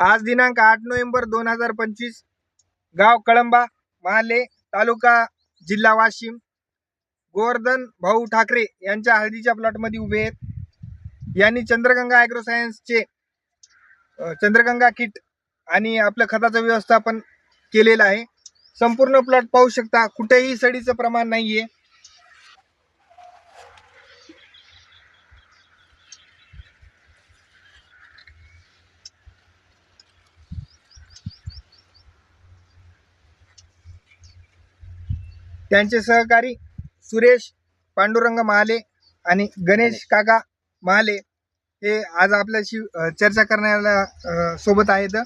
आज दिनांक आठ नोव्हेंबर दोन हजार पंचवीस गाव कळंबा महाले तालुका जिल्हा वाशिम. गोवर्धन भाऊ ठाकरे यांच्या हळदीच्या प्लॉटमध्ये उभे आहेत. यांनी चंद्रगंगा ॲग्रो सायन्सचे चंद्रगंगा किट आणि आपलं खताचं व्यवस्थापन केलेलं आहे. संपूर्ण प्लॉट पाहू शकता कुठेही सडीचं प्रमाण नाही आहे त्यांचे सहकारी सुरेश पांडुरंग महाले आणि गणेश काका महाले हे आज आपल्याशी चर्चा करण्याला सोबत आहेत.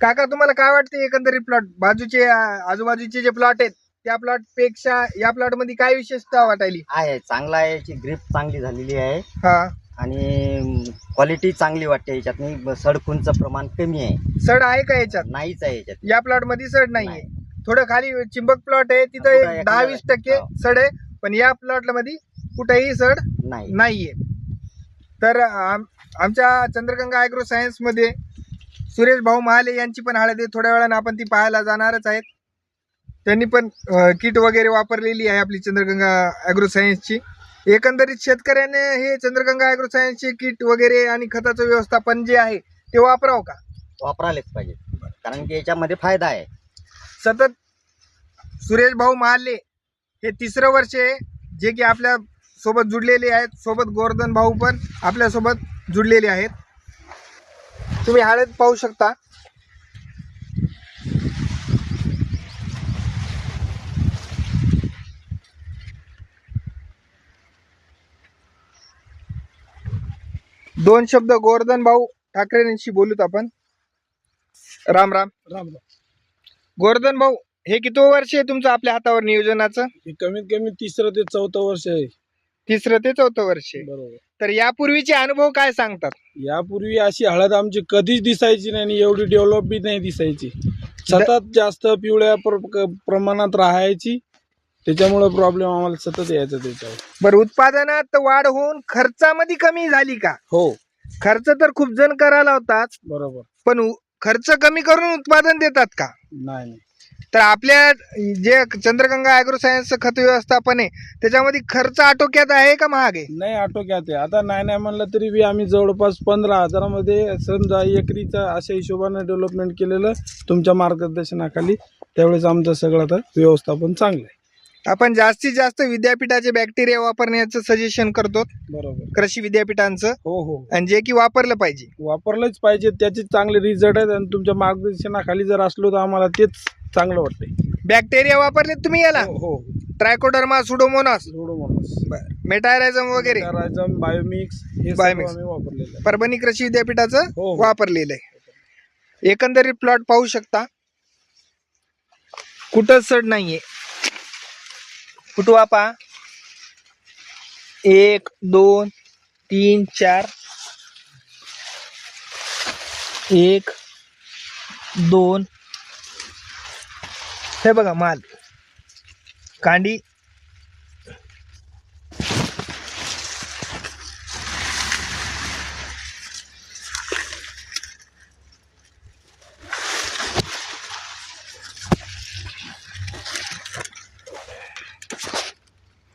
काका तुम्हाला काय वाटते एकंदरीत प्लॉट बाजूचे आजूबाजूचे जे प्लॉट आहेत त्या प्लॉटपेक्षा या प्लॉटमध्ये काय विशेषता वाटायली? आहे चांगला आहे याची ग्रीप चांगली झालेली आहे. हा. आणि क्वालिटी चांगली वाटते याच्यात. सडखूनचं प्रमाण कमी आहे. सड आहे का याच्यात? नाहीच आहे याच्यात. या प्लॉटमध्ये सड नाहीये. नाही. थोडं खाली चिंबक प्लॉट आहे तिथं दहा वीस टक्के हो. सड आहे पण या प्लॉटमध्ये कुठेही सड नाही. नाहीये. तर आम- आमच्या चंद्रगंगा ॲग्रो सायन्समध्ये सुरेश भाऊ महाले यांची पण हळद आहे. थोड्या वेळानं आपण ती पाहायला जाणारच आहेत. त्यांनी पण किट वगैरे वापरलेली आहे आपली चंद्रगंगा ॲग्रो सायन्सची एकंदरीत शेतकऱ्याने हे चंद्रगंगा ॲग्रो सायन्सचे किट वगैरे आणि खताचं व्यवस्थापन जे आहे ते वापरावं का? वापरायलाच पाहिजे. कारण की याच्यामध्ये फायदा आहे. सतत सुरेश भाऊ महाले हे तिसरं वर्ष आहे. जे की आपल्यासोबत जुडलेले आहेत. सोबत गोवर्धन भाऊ पण आपल्यासोबत जुडलेले आहेत. तुम्ही हळद पाहू शकता. दोन शब्द गोवर्धन भाऊ ठाकरेंशी बोलूत आपण. राम राम. राम राम. गोवर्धन भाऊ हे किती वर्ष आहे तुमचं आपल्या हातावर नियोजनाचं? हे कमीत कमी तिसरं ते चौथं वर्ष आहे. तिसरं ते चौथं वर्ष आहे. बरोबर. तर यापूर्वीचे अनुभव काय सांगतात? यापूर्वी अशी हळद आमची कधीच दिसायची नाही आणि एवढी डेव्हलप बी नाही दिसायची. सतत जास्त पिवळ्या प्र- प्रमाणात राहायची. त्याच्यामुळे प्रॉब्लेम आम्हाला सतत यायचा त्याच्यावर. बरं उत्पादनात वाढ होऊन खर्चामध्ये कमी झाली का? हो. खर्च तर खूप जण करायला होतात. बरोबर. पण उ- खर्च कमी करून उत्पादन देतात का? नाही नाही. तर आपल्या जे चंद्रगंगा ॲग्रो सायन्सचं खत व्यवस्थापन आहे त्याच्यामध्ये खर्च आटोक्यात आहे का महाग आहे? नाही आटोक्यात आहे. आता नाही नाही म्हणलं तरी बी आम्ही जवळपास पंधरा हजारामध्ये समजा एकरीचा अशा हिशोबाने डेव्हलपमेंट केलेलं तुमच्या मार्गदर्शनाखाली त्यावेळेस आमचं सगळं आता व्यवस्थापन चांगलं आहे. आपण जास्तीत जास्त विद्यापीठाचे बॅक्टेरिया वापरण्याचं सजेशन करतो. बरोबर. कृषी विद्यापीठांचं. हो हो. आणि जे की वापरलं पाहिजे. वापरलंच पाहिजे त्याचे चांगले रिझल्ट आहेत आणि तुमच्या मार्गदर्शनाखाली जर असलो तर आम्हाला तेच चांगलं वाटतंय. बॅक्टेरिया वापरले तुम्ही याला? हो हो. Trichoderma Pseudomonas Pseudomonas. मेटायरायझम वगैरे? बायोमिक्स हे सर्व Biomix. आम्ही वापरलेलं आहे. परभणी कृषी विद्यापीठाचं हो, हो. वापरलेलं आहे. एकंदरीत प्लॉट पाहू शकता. कुठंच सड नाहीये. फुटवा हो पहा एक दोन तीन चार. एक दोन. हे बघा माल. कांडी.